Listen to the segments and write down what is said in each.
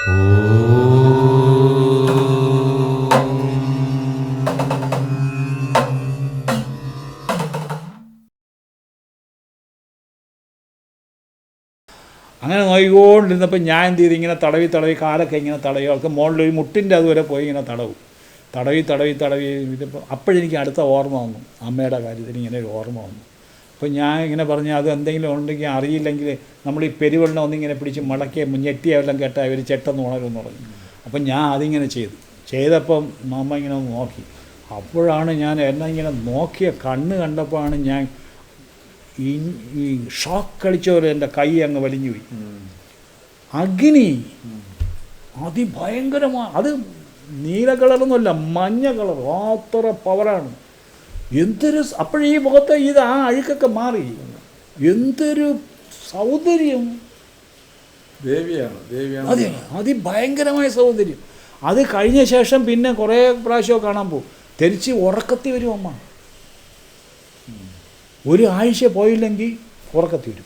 അങ്ങനെ നോക്കിക്കൊണ്ടിരുന്നപ്പോൾ ഞാൻ എന്ത് ചെയ്തു? ഇങ്ങനെ തടവി തടവി കാലൊക്കെ ഇങ്ങനെ തടവി അവൾക്ക് മുകളിൽ ഒരു മുട്ടിന്റെ അതുവരെ പോയി ഇങ്ങനെ തടവും. തടവി തടവി തടവി ഇതിപ്പോൾ അപ്പോഴെനിക്ക് അടുത്ത ഓർമ്മ വന്നു. അമ്മയുടെ കാര്യത്തിൽ ഇങ്ങനെ ഒരു ഓർമ്മ വന്നു. അപ്പോൾ ഞാൻ ഇങ്ങനെ പറഞ്ഞാൽ അത് എന്തെങ്കിലും ഉണ്ടെങ്കിൽ അറിയില്ലെങ്കിൽ നമ്മൾ ഈ പെരുവെള്ളം ഒന്നിങ്ങനെ പിടിച്ച് മടക്കിയ ഞെട്ടിയ കേട്ടാൽ അവർ ചെട്ടെന്ന് ഉണരുമെന്ന് പറഞ്ഞു. അപ്പം ഞാൻ അതിങ്ങനെ ചെയ്തു. ചെയ്തപ്പം മാമ ഇങ്ങനെ ഒന്ന് നോക്കി. അപ്പോഴാണ് ഞാൻ എന്നെ ഇങ്ങനെ നോക്കിയ കണ്ണ് കണ്ടപ്പോഴാണ് ഞാൻ ഈ ഷോക്ക് കളിച്ച പോലെ എന്റെ കൈ അങ്ങ് വലിഞ്ഞു പോയി. അഗ്നി. അതിഭയങ്കരമാണ് അത് നീല കളറൊന്നുമല്ല മഞ്ഞ കളർ അത്ര പവറാണ് എന്തൊരു ഈ മുഖത്തെ ഇത് ആ അഴുക്കൊക്കെ മാറി. എന്തൊരു സൗന്ദര്യം. ദേവിയാണ് ദേവിയാണ്. അതെ അതിഭയങ്കരമായ സൗന്ദര്യം. അത് കഴിഞ്ഞ ശേഷം പിന്നെ കുറേ പ്രാവശ്യമൊക്കെ കാണാൻ പോകും. തിരിച്ച് ഉറക്കത്തി വരും അമ്മ. ഒരു ആഴ്ച പോയില്ലെങ്കിൽ ഉറക്കത്തി വരും.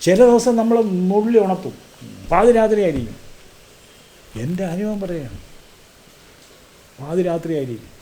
ചില ദിവസം നമ്മൾ മുള്ളി ഉണർത്തും. പാതിരാത്രി ആയിരിക്കും. എന്റെ അനുഭവം പറയാണ്. പാതിരാത്രി ആയിരിക്കും.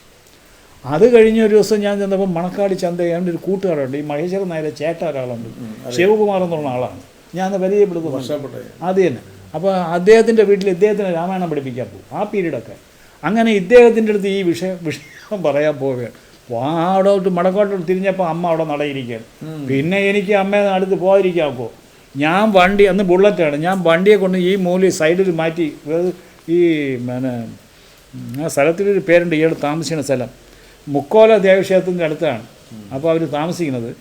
അത് കഴിഞ്ഞ ഒരു ദിവസം ഞാൻ ചെന്നപ്പോൾ മണക്കാട് ചന്ത എന്റെ ഒരു കൂട്ടുകാരുണ്ട്. ഈ മഹേശ്വരൻ നായരെ ചേട്ട ഒരാളുണ്ട്. ശിവകുമാർ എന്നുള്ള ആളാണ്. ഞാൻ വലിയ പരിചയപ്പെടുന്നു വർഷപ്പെട്ടെ. അത് തന്നെ. അപ്പോൾ അദ്ദേഹത്തിന്റെ വീട്ടിൽ ഇദ്ദേഹത്തിന് രാമായണം പഠിപ്പിക്കാൻ പോകും. ആ പീരീഡൊക്കെ. അങ്ങനെ ഇദ്ദേഹത്തിന്റെ അടുത്ത് ഈ വിഷയം വിഷയം പറയാൻ പോവുകയാണ്. വാടോട്ട് മടക്കോട്ടോട്ട് തിരിഞ്ഞപ്പോൾ അമ്മ അവിടെ നടയിരിക്കുകയാണ്. പിന്നെ എനിക്ക് അമ്മയെ അടുത്ത് പോകാതിരിക്കാമോ ഞാൻ വണ്ടി അന്ന് ബുള്ളറ്റാണ് ഞാൻ വണ്ടിയെ കൊണ്ട് ഈ മൂലി സൈഡിൽ മാറ്റി ഈ പിന്നെ ആ സ്ഥലത്തിലൊരു പേരുണ്ട്. ഇയാൾ താമസിക്കുന്ന സ്ഥലം. മുക്കോല ദേവക്ഷേത്രത്തിന്റെ അടുത്താണ്. അപ്പോൾ അവർ താമസിക്കുന്നത്.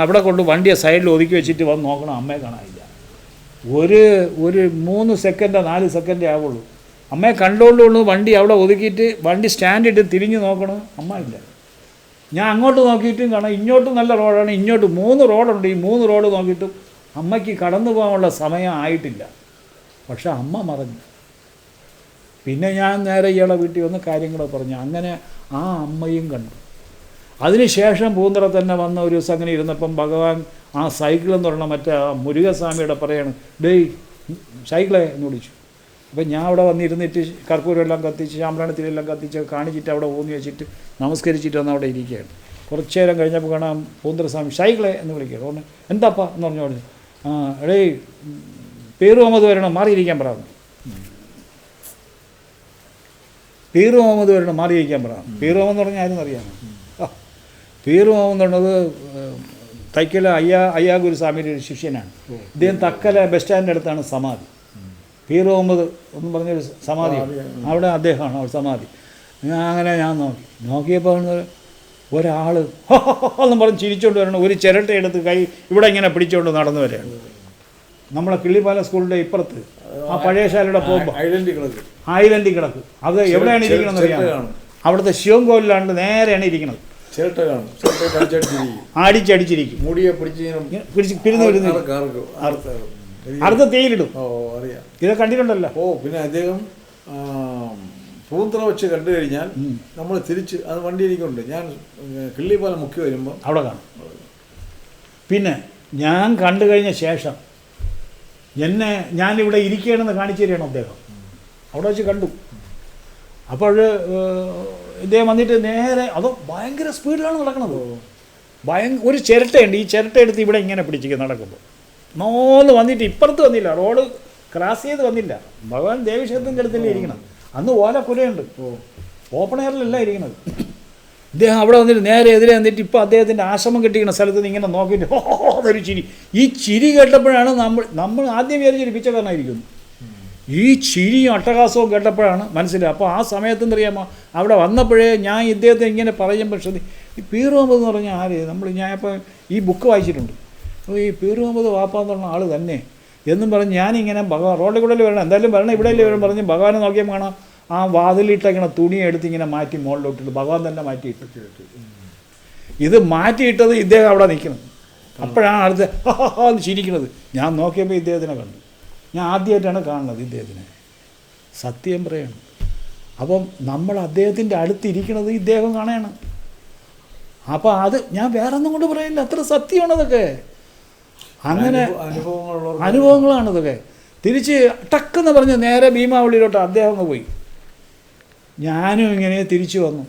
അവിടെ കൊണ്ട് വണ്ടിയെ സൈഡിൽ ഒതുക്കി വെച്ചിട്ട് വന്ന് നോക്കണം അമ്മയെ കാണാനില്ല. ഒരു ഒരു മൂന്ന് സെക്കൻഡോ നാല് സെക്കൻഡേ ആവുള്ളൂ. അമ്മയെ കണ്ടുകൊണ്ടുള്ളൂ വണ്ടി അവിടെ ഒതുക്കിയിട്ട് വണ്ടി സ്റ്റാൻഡിട്ട് തിരിഞ്ഞ് നോക്കണം അമ്മ ഇല്ല. ഞാൻ അങ്ങോട്ട് നോക്കിയിട്ടും കാണാം. ഇങ്ങോട്ടും നല്ല റോഡാണ് ഇങ്ങോട്ട് മൂന്ന് റോഡുണ്ട്. ഈ മൂന്ന് റോഡ് നോക്കിയിട്ടും അമ്മയ്ക്ക് കടന്നു പോകാനുള്ള സമയം ആയിട്ടില്ല. പക്ഷെ അമ്മ മറഞ്ഞു. പിന്നെ ഞാൻ നേരെ ഇയാളെ വീട്ടിൽ വന്ന് കാര്യങ്ങളൊക്കെ പറഞ്ഞു. അങ്ങനെ ആ അമ്മയും കണ്ടു. അതിനുശേഷം പൂന്തറ തന്നെ വന്ന ഒരു ദിവസം അങ്ങനെ ഇരുന്നപ്പം ഭഗവാൻ ആ സൈക്കിൾ എന്ന് പറഞ്ഞ മറ്റേ ആ മുരുകസ്വാമിയുടെ പറയാണ് ഡേയ് സൈക്കിളെ എന്ന് വിളിച്ചു. അപ്പം ഞാൻ അവിടെ വന്നിരുന്നിട്ട് കർപ്പൂരമെല്ലാം കത്തിച്ച് ശാമ്പ്രാണത്തിലെല്ലാം കത്തിച്ച് കാണിച്ചിട്ട് അവിടെ ഊന്നി വെച്ചിട്ട് നമസ്കരിച്ചിട്ട് വന്ന് അവിടെ ഇരിക്കുകയാണ്. കുറച്ച് നേരം കഴിഞ്ഞപ്പോൾ കാണാം പൂന്തറസ്വാമി സൈക്കിളെ എന്ന് വിളിക്കുകയാണ്. എന്താപ്പാ? എന്ന് പറഞ്ഞു ആ എടേ പേര് മുഹമ്മദ് വരണം മാറിയിരിക്കാൻ പറഞ്ഞു പീർ മുഹമ്മദ് വരണം മാറിയിരിക്കാൻ പറ. പീർ മുഹമ്മദ് പറഞ്ഞാൽ ആരും അറിയാമോ? ആ. പീർ മുഹമ്മദ് ഏഹ്, തൈക്കല അയ്യാ അയ്യാ ഗുരുസ്വാമിയുടെ ഒരു ശിഷ്യനാണ്. ഇദ്ദേഹം തക്കല ബസ് സ്റ്റാൻഡിന്റെ അടുത്താണ് സമാധി. പീർ മുഹമ്മദ് എന്ന് പറഞ്ഞൊരു സമാധി അവിടെ അദ്ദേഹമാണ് അവിടെ സമാധി. ഞാൻ അങ്ങനെ ഞാൻ നോക്കി. നോക്കിയപ്പോൾ ഒരാൾ എന്നും പറഞ്ഞ് ചിരിച്ചുകൊണ്ട് വരണം. ഒരു ചിരട്ടയെടുത്ത് കൈ ഇവിടെ ഇങ്ങനെ പിടിച്ചുകൊണ്ട് നടന്നു വരികയാണ്. നമ്മളെ കിള്ളിപ്പാല സ്കൂളിന്റെ ഇപ്പുറത്ത് ആ പഴയ ശാലയുടെ പോകുമ്പോൾ ഐഡന്റി കിടക്ക്. ഐലൻഡിൽ കിടക്കും. അത് എവിടെയാണ് ഇരിക്കണമെന്ന് ശിവം കാണും. അവിടുത്തെ ശിവൻകോവിലാണ് നേരെയാണ് ഇരിക്കുന്നത് അടിച്ചടിച്ചിരിക്കും. മുടിയെ പിടിച്ച് പിരിഞ്ഞു അടുത്ത തേയിലിടും. ഓ അറിയാം. ഇത് കണ്ടിട്ടുണ്ടല്ലോ. ഓ പിന്നെ അദ്ദേഹം പൂന്തറ വെച്ച് കണ്ടു കഴിഞ്ഞാൽ നമ്മൾ തിരിച്ച് അത് വണ്ടി ഇരിക്കുന്നുണ്ട് ഞാൻ കിള്ളിപ്പാലം മുക്കി വരുമ്പോൾ അവിടെ കാണും. പിന്നെ ഞാൻ കണ്ടു കഴിഞ്ഞ ശേഷം എന്നെ ഞാനിവിടെ ഇരിക്കുകയാണെന്ന് കാണിച്ചു തരികയാണ് അദ്ദേഹം. അവിടെ വെച്ച് കണ്ടു. അപ്പോൾ ഇദ്ദേഹം വന്നിട്ട് നേരെ അതോ ഭയങ്കര സ്പീഡിലാണ് നടക്കുന്നത് ഭയങ്കര ഒരു ചിരട്ടയുണ്ട്. ഈ ചിരട്ട എടുത്ത് ഇവിടെ ഇങ്ങനെ പിടിച്ചിരിക്കും നടക്കുമ്പോൾ. നോന്ന് വന്നിട്ട് ഇപ്പുറത്ത് വന്നില്ല. റോഡ് ക്രാസ് ചെയ്ത് വന്നില്ല. ഭഗവാൻ ദേവീക്ഷേത്രത്തിന്റെ അടുത്തല്ലേ ഇരിക്കണം അന്ന് ഓല കുലയുണ്ട്. ഓപ്പൺ എയറിലല്ല ഇരിക്കുന്നത് ഇദ്ദേഹം അവിടെ വന്നിട്ട് നേരെ എതിരെ വന്നിട്ട് ഇപ്പോൾ അദ്ദേഹത്തിന്റെ ആശ്രമം കെട്ടിക്കുന്ന സ്ഥലത്ത് നിന്ന് ഇങ്ങനെ നോക്കിയിട്ട് ഹോ അതൊരു ചിരി. ഈ ചിരി കേട്ടപ്പോഴാണ് നമ്മൾ നമ്മൾ ആദ്യം വിചാരിച്ചൊരു പിച്ചക്കാരനായിരിക്കുന്നു. ഈ ചിരിയും അട്ടഹാസവും കേട്ടപ്പോഴാണ് മനസ്സിലായി അപ്പോൾ ആ സമയത്ത് എന്തറിയാമോ? അവിടെ വന്നപ്പോഴേ ഞാൻ ഇദ്ദേഹത്തെ ഇങ്ങനെ പറയും ശ്രദ്ധി ഈ പീർ എന്ന് പറഞ്ഞാൽ ആര്? നമ്മൾ ഞാൻ ഇപ്പോൾ ഈ ബുക്ക് വായിച്ചിട്ടുണ്ട്. അപ്പോൾ ഈ പീർ മുഹമ്മദ് വാപ്പ എന്ന് പറഞ്ഞ ആൾ തന്നെ എന്നും പറഞ്ഞ് ഞാനിങ്ങനെ ഭഗവാൻ റോഡിൽ കൂടെ വരണം? എന്തായാലും വരണം ഇവിടെ അല്ലേ വരണം പറഞ്ഞ് ഭഗവാനെ നോക്കിയാൽ കാണാം. ആ വാതിലിട്ടങ്ങനെ തുണി എടുത്ത് ഇങ്ങനെ മാറ്റി മുകളിലോട്ടിട്ട് ഭഗവാൻ തന്നെ മാറ്റിയിട്ട് ഇത് മാറ്റിയിട്ടത് ഇദ്ദേഹം അവിടെ നിൽക്കുന്നത് അപ്പോഴാണ് അടുത്ത് എന്ന് ചിരിക്കുന്നത്. ഞാൻ നോക്കിയപ്പോൾ ഇദ്ദേഹത്തിനെ കണ്ടു. ഞാൻ ആദ്യമായിട്ടാണ് കാണുന്നത് ഇദ്ദേഹത്തിനെ. സത്യം പറയണം. അപ്പം നമ്മൾ അദ്ദേഹത്തിന്റെ അടുത്തിരിക്കുന്നത് ഇദ്ദേഹം കാണുകയാണ്. അപ്പോൾ അത് ഞാൻ വേറെ ഒന്നും കൊണ്ട് പറയില്ല. അത്ര സത്യമാണ് അതൊക്കെ. അങ്ങനെ അനുഭവങ്ങളാണ് ഇതൊക്കെ തിരിച്ച് ടക്കെന്ന് പറഞ്ഞ് നേരെ ഭീമാവളിയിലോട്ട് അദ്ദേഹം അങ്ങ് പോയി. ഞാനും ഇങ്ങനെ തിരിച്ചു വന്നു.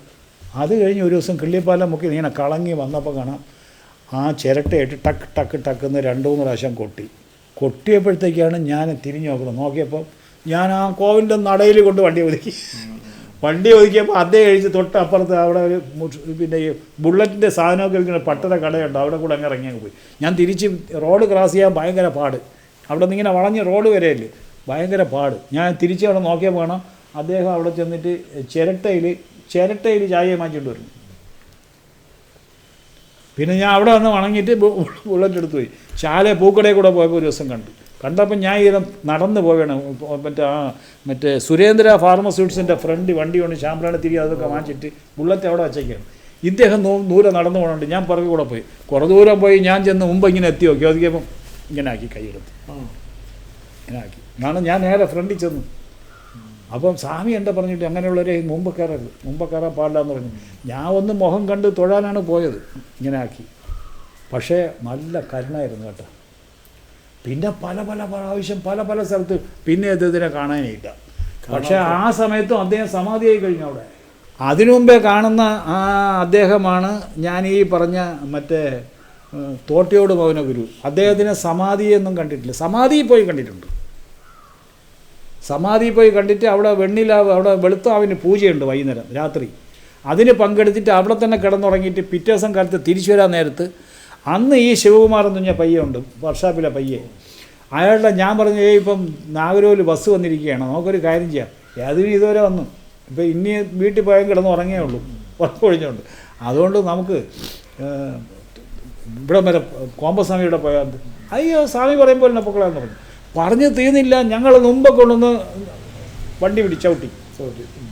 അത് കഴിഞ്ഞ് ഒരു ദിവസം കിള്ളിപ്പാലം മുക്കി ഇങ്ങനെ കളങ്ങി വന്നപ്പോൾ കാണാം ആ ചിരട്ടയായിട്ട് ടക്ക് ടക്ക് ടക്കെന്ന് രണ്ട് മൂന്ന് പ്രാവശ്യം കൊട്ടി. കൊട്ടിയപ്പോഴത്തേക്കാണ് ഞാൻ തിരിഞ്ഞു നോക്കുന്നത്. നോക്കിയപ്പോൾ ഞാൻ ആ കോവിലിന്റെ നടയിൽ കൊണ്ട് വണ്ടി ഒതുക്കി. വണ്ടി ഒതുക്കിയപ്പോൾ അതേ കഴിച്ച് തൊട്ടപ്പുറത്ത് അവിടെ ഒരു പിന്നെ ഈ ബുള്ളറ്റിന്റെ സാധനമൊക്കെ വിൽക്കുന്ന പട്ടര കടയുണ്ട്. അവിടെ കൂടെ അങ്ങ് ഇറങ്ങി അങ്ങ് പോയി. ഞാൻ തിരിച്ച് റോഡ് ക്രോസ് ചെയ്യാൻ ഭയങ്കര പാട്. അവിടെ നിന്ന് ഇങ്ങനെ വളഞ്ഞ് റോഡ് വരെയല്ലേ? ഭയങ്കര പാട്. ഞാൻ തിരിച്ച് അവിടെ നോക്കിയപ്പോൾ കാണാം അദ്ദേഹം അവിടെ ചെന്നിട്ട് ചിരട്ടയിൽ ചിരട്ടയിൽ ചായ മാറ്റിയിട്ട് വരും. പിന്നെ ഞാൻ അവിടെ വന്ന് വണങ്ങിയിട്ട് ബുള്ളറ്റ് എടുത്തു പോയി. ചാല പൂക്കടയിൽ കൂടെ പോയപ്പോൾ ഒരു ദിവസം കണ്ടു. കണ്ടപ്പോൾ ഞാൻ ഇതം നടന്ന് പോവേണം. മറ്റേ ആ മറ്റേ സുരേന്ദ്ര ഫാർമസ്യൂട്ട്സിന്റെ ഫ്രണ്ട് വണ്ടി കൊണ്ട് ശാമ്പ്രാണി തിരികെ അതൊക്കെ വാങ്ങിച്ചിട്ട് ബുള്ളറ്റ് അവിടെ വച്ചേക്കാണ്. ഇദ്ദേഹം നൂ ദൂരെ നടന്നു പോകണുണ്ട് ഞാൻ പുറകെ കൂടെ പോയി. കുറേ ദൂരം പോയി ഞാൻ ചെന്ന് മുമ്പ് ഇങ്ങനെ എത്തി നോക്കി. അതിക്കപ്പം ഇങ്ങനെ ആക്കി കൈയെടുത്ത് ആ. ഇങ്ങനെ ആക്കി. ഞാൻ നേരെ ഫ്രണ്ടിൽ ചെന്നു. അപ്പം സ്വാമി എന്താ പറഞ്ഞിട്ട് അങ്ങനെയുള്ളവരെ മുമ്പ് കയറരുത്. മുമ്പ് കയറാൻ പാടില്ല എന്ന് പറഞ്ഞു. ഞാൻ ഒന്ന് മുഖം കണ്ട് തൊഴാനാണ് പോയത്. ഇങ്ങനെ ആക്കി. പക്ഷേ നല്ല കരുണായിരുന്നു കേട്ടോ. പിന്നെ പല പല പ്രാവശ്യം പല പല സ്ഥലത്ത് പിന്നെ അദ്ദേഹത്തിനെ കാണാനില്ല. പക്ഷേ ആ സമയത്തും അദ്ദേഹം സമാധിയായി കഴിഞ്ഞു അവിടെ. അതിനു മുമ്പേ കാണുന്ന ആ അദ്ദേഹമാണ് ഞാൻ ഈ പറഞ്ഞ മറ്റേ തോട്ടയോട് മൗന ഗുരു അദ്ദേഹത്തിനെ സമാധിയൊന്നും കണ്ടിട്ടില്ല. സമാധിയിൽ പോയി കണ്ടിട്ടുണ്ട്. സമാധി പോയി കണ്ടിട്ട് അവിടെ വെണ്ണിലാവ് അവിടെ വെളുത്താവിന് പൂജയുണ്ട് വൈകുന്നേരം രാത്രി. അതിന് പങ്കെടുത്തിട്ട് അവിടെ തന്നെ കിടന്നുറങ്ങിയിട്ട് പിറ്റേ ദിവസം കാലത്ത് തിരിച്ചു വരാൻ നേരത്ത് അന്ന് ഈ ശിവകുമാർ എന്ന് പറഞ്ഞ പയ്യുണ്ട് വർഷാപ്പിലെ പയ്യെ. അയാളുടെ ഞാൻ പറഞ്ഞു ഏ ഇപ്പം നാഗരൂരിൽ ബസ് വന്നിരിക്കുകയാണ് നമുക്കൊരു കാര്യം ചെയ്യാം. യാതൊരു ഇതുവരെ വന്നു. ഇപ്പം ഇനി വീട്ടിൽ പോയാൽ കിടന്ന് ഉറങ്ങേ ഉള്ളൂ. ഉറപ്പൊഴിഞ്ഞുണ്ട് അതുകൊണ്ട് നമുക്ക് ഇവിടെ വരെ കോമ്പസ്വാമിയുടെ പോയാൽ അയ്യോ സ്വാമി പറയുമ്പോൾ എന്നെ പൊക്കളാന്ന് പറഞ്ഞു. പറഞ്ഞു തീർന്നില്ല ഞങ്ങൾ മുമ്പ് കൊണ്ടുവന്ന് വണ്ടി പിടിച്ചവിട്ടി.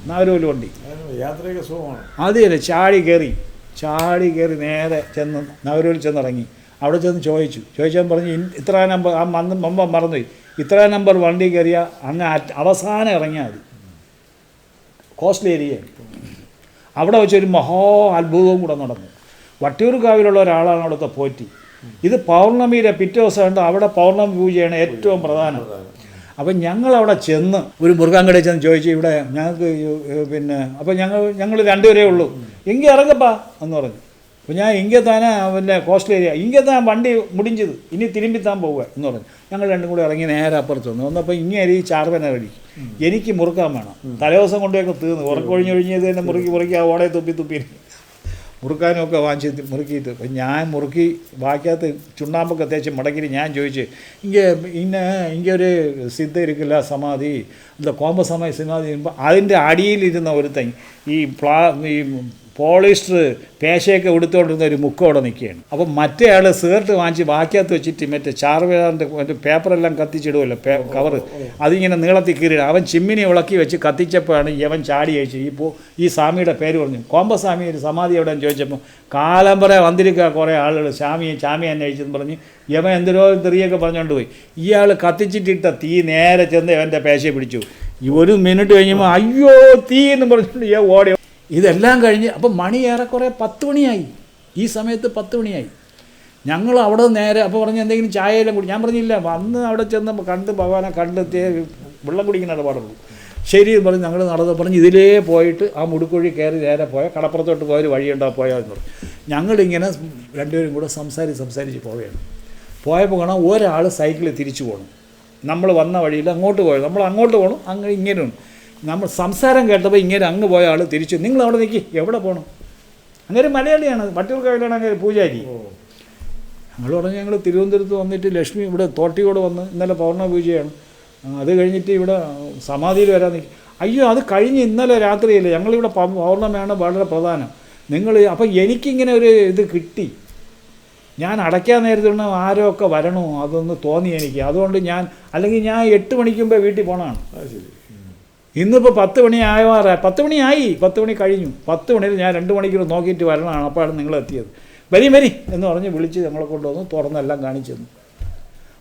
നാഗരൂൽ വണ്ടി. യാത്രയൊക്കെ സുഖമാണ്. അത് തന്നെ ചാടി കയറി. ചാടി കയറി നേരെ ചെന്ന് നവരൂരിൽ ചെന്നിറങ്ങി. അവിടെ ചെന്ന് ചോദിച്ചു. ചോദിച്ചാൽ പറഞ്ഞു "ഇൻ- ഇത്ര നമ്പർ ആ മന്ന് മുമ്പ് മറന്നുപോയി. ഇത്ര നമ്പർ വണ്ടി കയറിയ അങ്ങ് അവസാനം ഇറങ്ങിയാൽ മതി. Costly area. അവിടെ വെച്ചൊരു മഹോ അത്ഭുതവും കൂടെ നടന്നു. വട്ടിയൂർക്കാവിലുള്ള ഒരാളാണ് അവിടുത്തെ പോറ്റി. ഇത് പൗർണമിയിലെ പിറ്റേ ദിവസം ഉണ്ട് അവിടെ പൗർണമി പൂജയാണ് ഏറ്റവും പ്രധാനം. അപ്പം ഞങ്ങൾ അവിടെ ചെന്ന് ഒരു മുറുകാൻകടയിൽ ചെന്ന് ചോദിച്ചു ഇവിടെ ഞങ്ങൾക്ക് പിന്നെ അപ്പോൾ ഞങ്ങൾ ഞങ്ങൾ രണ്ടുപേരേ ഉള്ളൂ. എങ്കിൽ ഇറങ്ങപ്പാ എന്ന് പറഞ്ഞു. അപ്പോൾ ഞാൻ ഇങ്കത്താനാ പിന്നെ കോസ്റ്റൽ ഏരിയ ഇങ്കത്താൻ വണ്ടി മുടിഞ്ചത് ഇനി തിരുമ്പിത്താൻ പോവുക എന്ന് പറഞ്ഞു. ഞങ്ങൾ രണ്ടും കൂടി ഇറങ്ങി നേരെ അപ്പുറത്ത് വന്നു. വന്നപ്പോൾ ഇങ്ങനെ ഈ ചാർവന വഴി എനിക്ക് മുറുക്കാൻ വേണം. തലേദിവസം കൊണ്ടുപോയൊക്കെ തീർന്നു. ഉറക്കൊഴിഞ്ഞൊഴിഞ്ഞത് തന്നെ മുറുക്കി മുറുക്കി ആ ഓടെ തുപ്പി തുപ്പി മുറുക്കാനുമൊക്കെ വാങ്ങിച്ച് മുറുക്കിയിട്ട്. അപ്പം ഞാൻ മുറുക്കി ബാക്കിയകത്ത് ചുണ്ണാമ്പൊക്കെ തേച്ച് മടങ്ങി ഞാൻ ചോദിച്ച് ഇങ്ങ ഇങ്ങനെ ഇങ്ങനെ ഒരു സിദ്ധ ഇരിക്കില്ല സമാധി. എന്താ കോമ്പ സമാധി. സമാധി അതിന്റെ അടിയിലിരുന്ന ഒരുത്തൻ ഈ പ്ലാ ഈ പോളിസ്റ്റർ പേശയൊക്കെ ഉടുത്തോണ്ടിരുന്ന ഒരു മുക്കം അവിടെ നിൽക്കുകയാണ്. അപ്പം മറ്റേ ആൾ സേർട്ട് വാങ്ങിച്ച് ബാക്കിയകത്ത് വെച്ചിട്ട് മറ്റേ ചാർവേറിന്റെ മറ്റേ പേപ്പറെല്ലാം കത്തിച്ചിടുമല്ലോ പേ കവറ്. അതിങ്ങനെ നീളത്തിൽ കീറി അവൻ ചിമ്മിനി ഉളക്കി വെച്ച് കത്തിച്ചപ്പോഴാണ് യവൻ ചാടി അയച്ചു ഈ പോ ഈ സ്വാമിയുടെ പേര് പറഞ്ഞു. കോമ്പസ്വാമി ഒരു സമാധി എവിടെ ചോദിച്ചപ്പോൾ കാലം പറയാൻ വന്നിരിക്കുക കുറേ ആളുകൾ. സ്വാമിയെ ചാമി അന്വേഷിച്ചെന്ന് പറഞ്ഞ് യവൻ എന്തിനോ തെറിയൊക്കെ പറഞ്ഞുകൊണ്ട് പോയി. ഇയാൾ കത്തിച്ചിട്ടിട്ട തീ നേരെ ചെന്ന് അവന്റെ പേശയെ പിടിച്ചു. ഒരു മിനിറ്റ് കഴിഞ്ഞപ്പോൾ അയ്യോ തീ എന്ന് പറഞ്ഞിട്ട് ഓടി ഇതെല്ലാം കഴിഞ്ഞ് അപ്പം മണി ഏറെക്കുറെ പത്ത് മണിയായി. ഈ സമയത്ത് പത്ത് മണിയായി. ഞങ്ങൾ അവിടെ നേരെ അപ്പോൾ പറഞ്ഞ് എന്തെങ്കിലും ചായയെല്ലാം കുടി ഞാൻ പറഞ്ഞില്ല വന്ന് അവിടെ ചെന്ന് കണ്ട് ഭഗവാനെ കണ്ടെത്തിയ വെള്ളം കുടിക്കുന്ന പാടുള്ളൂ. ശരി എന്ന് പറഞ്ഞ് ഞങ്ങൾ നടന്ന് പറഞ്ഞ് ഇതിലേ പോയിട്ട് ആ മുടുക്കുഴി കയറി നേരെ പോയാൽ കടപ്പുറത്തോട്ട് പോയൊരു വഴിയുണ്ടാ പോയാന്ന് പറഞ്ഞു. ഞങ്ങളിങ്ങനെ രണ്ടുപേരും കൂടെ സംസാരിച്ച് സംസാരിച്ച് പോവുകയാണ്. പോയപ്പോൾ കാണാം ഒരാൾ സൈക്കിളിൽ തിരിച്ചു പോകണം നമ്മൾ വന്ന വഴിയിൽ അങ്ങോട്ട് പോയത് നമ്മൾ അങ്ങോട്ട് പോകണം അങ്ങനെ ഇങ്ങനെ നമ്മൾ സംസാരം കേട്ടപ്പോൾ ഇങ്ങനെ അങ്ങ് പോയ ആൾ തിരിച്ചു. നിങ്ങൾ അവിടെ നിൽക്കി എവിടെ പോകണം അങ്ങനെ മലയാളിയാണ്. വട്ടിയൂർക്കാവിലാണ് അങ്ങനെ പൂജാരി. ഞങ്ങൾ പറഞ്ഞു ഞങ്ങൾ തിരുവനന്തപുരത്ത് വന്നിട്ട് ലക്ഷ്മി ഇവിടെ തോട്ടിയോട് വന്ന് ഇന്നലെ പൗർണ പൂജയാണ്. അത് കഴിഞ്ഞിട്ട് ഇവിടെ സമാധിയിൽ വരാൻ നിൽക്കും അയ്യോ അത് കഴിഞ്ഞ് ഇന്നലെ രാത്രിയല്ലേ? ഞങ്ങളിവിടെ പൗർണമയാണ് വളരെ പ്രധാനം. നിങ്ങൾ അപ്പം എനിക്കിങ്ങനെ ഒരു ഇത് കിട്ടി. ഞാൻ അടയ്ക്കാൻ നേരത്തുള്ള ആരോ ഒക്കെ വരണോ അതൊന്ന് തോന്നി എനിക്ക്. അതുകൊണ്ട് ഞാൻ അല്ലെങ്കിൽ ഞാൻ എട്ട് മണിക്കുമ്പോൾ വീട്ടിൽ പോകണമാണ് അത് ശരി. ഇന്നിപ്പോൾ പത്ത് മണി ആവാറ പത്ത് മണിയായി പത്ത് മണി കഴിഞ്ഞു. പത്ത് മണിയിൽ ഞാൻ രണ്ട് മണിക്കൂർ നോക്കിയിട്ട് വരണമാണ് അപ്പോഴാണ് നിങ്ങൾ എത്തിയത്. വരി വരി എന്ന് പറഞ്ഞ് വിളിച്ച് ഞങ്ങളെ കൊണ്ടുവന്ന്. തുറന്നെല്ലാം കാണിച്ചു തന്നു.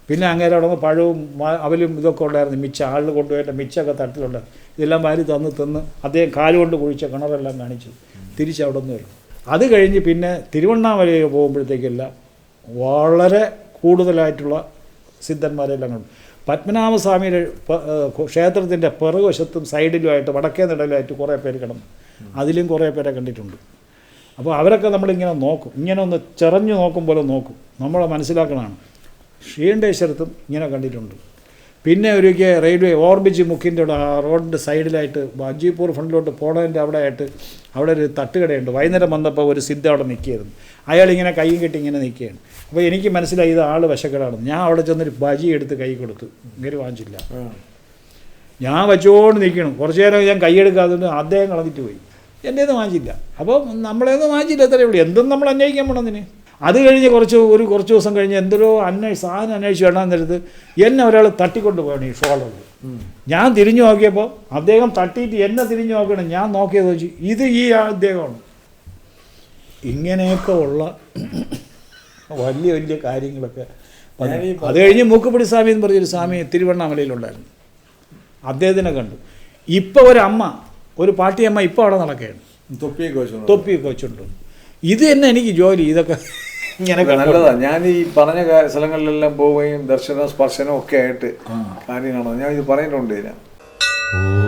പിന്നെ അങ്ങേരെ അവിടെ നിന്ന് പഴവും അവലും ഇതൊക്കെ ഉണ്ടായിരുന്നു. മിച്ച ആളിൽ കൊണ്ടുപോയിട്ട് മിച്ചമൊക്കെ തട്ടിലുണ്ടായിരുന്നു. ഇതെല്ലാം വാരി തന്ന് തിന്ന് അദ്ദേഹം കാലുകൊണ്ട് കുഴിച്ച കിണറെല്ലാം കാണിച്ചു. തിരിച്ച് അവിടെ നിന്ന് വരും അത് കഴിഞ്ഞ് പിന്നെ തിരുവണ്ണാമല പോകുമ്പോഴത്തേക്കെല്ലാം വളരെ കൂടുതലായിട്ടുള്ള സിദ്ധന്മാരെല്ലാം കണ്ടു. പത്മനാഭസ്വാമിയുടെ ക്ഷേത്രത്തിന്റെ പിറകുവശത്തും സൈഡിലുമായിട്ട് വടക്കേ നിടയിലായിട്ട് കുറേ പേര് കിടന്നു. അതിലും കുറേ പേരെ കണ്ടിട്ടുണ്ട്. അപ്പോൾ അവരൊക്കെ നമ്മളിങ്ങനെ നോക്കും. ഇങ്ങനെ ഒന്ന് ചെറഞ്ഞു നോക്കും പോലെ നോക്കും. നമ്മളെ മനസ്സിലാക്കണമാണ് ശ്രീകണ്ഠേശ്വരത്തും ഇങ്ങനെ കണ്ടിട്ടുണ്ട്. പിന്നെ ഒരിക്കൽ റെയിൽവേ ഓർബിജ് മുക്കിന്റെ അവിടെ ആ റോഡിന്റെ സൈഡിലായിട്ട് ബാജിപൂർ ഫ്രണ്ടിലോട്ട് പോണതിന്റെ അവിടെ ആയിട്ട് അവിടെ ഒരു തട്ടുകടയുണ്ട്. വൈകുന്നേരം വന്നപ്പോൾ ഒരു സിദ്ധ അവിടെ നിൽക്കുകയായിരുന്നു. അയാൾ ഇങ്ങനെ കൈയും കെട്ടി ഇങ്ങനെ നിൽക്കുകയാണ്. അപ്പോൾ എനിക്ക് മനസ്സിലായി ഇത് ആൾ വശക്കടാണെന്ന് ഞാൻ അവിടെ ചെന്നൊരു ബജി എടുത്ത് കൈ കൊടുത്തു. ഇങ്ങനെ വാങ്ങിച്ചില്ല. ഞാൻ വെച്ചുകൊണ്ട് നിൽക്കണം. കുറച്ച് നേരം ഞാൻ കൈയെടുക്കാതെ അദ്ദേഹം കളഞ്ഞിട്ട് പോയി. എന്റെ ഒന്നും വാങ്ങിച്ചില്ല. അപ്പോൾ നമ്മളേന്ന് വാങ്ങിച്ചില്ല എത്രയേ ഉള്ളൂ. എന്തും നമ്മൾ അന്വേഷിക്കാൻ പോണതിന്. അത് കഴിഞ്ഞ് കുറച്ച് ഒരു കുറച്ച് ദിവസം കഴിഞ്ഞ് എന്തോ അന്വേഷി സാധനം അന്വേഷിച്ച് വേണ്ടാൻ നേരത്ത് എന്നെ ഒരാൾ തട്ടിക്കൊണ്ട് പോകണം ഈ ഷോളറിൽ. ഞാൻ തിരിഞ്ഞു നോക്കിയപ്പോൾ അദ്ദേഹം തട്ടിയിട്ട് എന്നെ തിരിഞ്ഞു നോക്കണം ഞാൻ നോക്കിയത് വെച്ച് ഇത് ഈ അദ്ദേഹമാണ് ഇങ്ങനെയൊക്കെ ഉള്ള വലിയ വലിയ കാര്യങ്ങളൊക്കെ അത് കഴിഞ്ഞ് മൂക്കുപിടി സ്വാമി എന്ന് പറഞ്ഞൊരു സ്വാമി തിരുവണ്ണാമലയിലുണ്ടായിരുന്നു. അദ്ദേഹത്തിനെ കണ്ടു. ഇപ്പോൾ ഒരമ്മ ഒരു പാട്ടിയമ്മ ഇപ്പോൾ അവിടെ നടക്കുകയാണ്. തൊപ്പിയൊക്കെ വെച്ചു തൊപ്പിയൊക്കെ വെച്ചുകൊണ്ട് ഇത് തന്നെ എനിക്ക് ജോലി ഇതൊക്കെ ഇങ്ങനെ നല്ലതാ. ഞാൻ ഈ പറഞ്ഞ സ്ഥലങ്ങളിലെല്ലാം പോവുകയും ദർശനവും സ്പർശനവും ഒക്കെ ആയിട്ട് കാര്യം കാണുന്നത് ഞാൻ ഇത് പറഞ്ഞിട്ടുണ്ട് ഇതിന്. ഓ.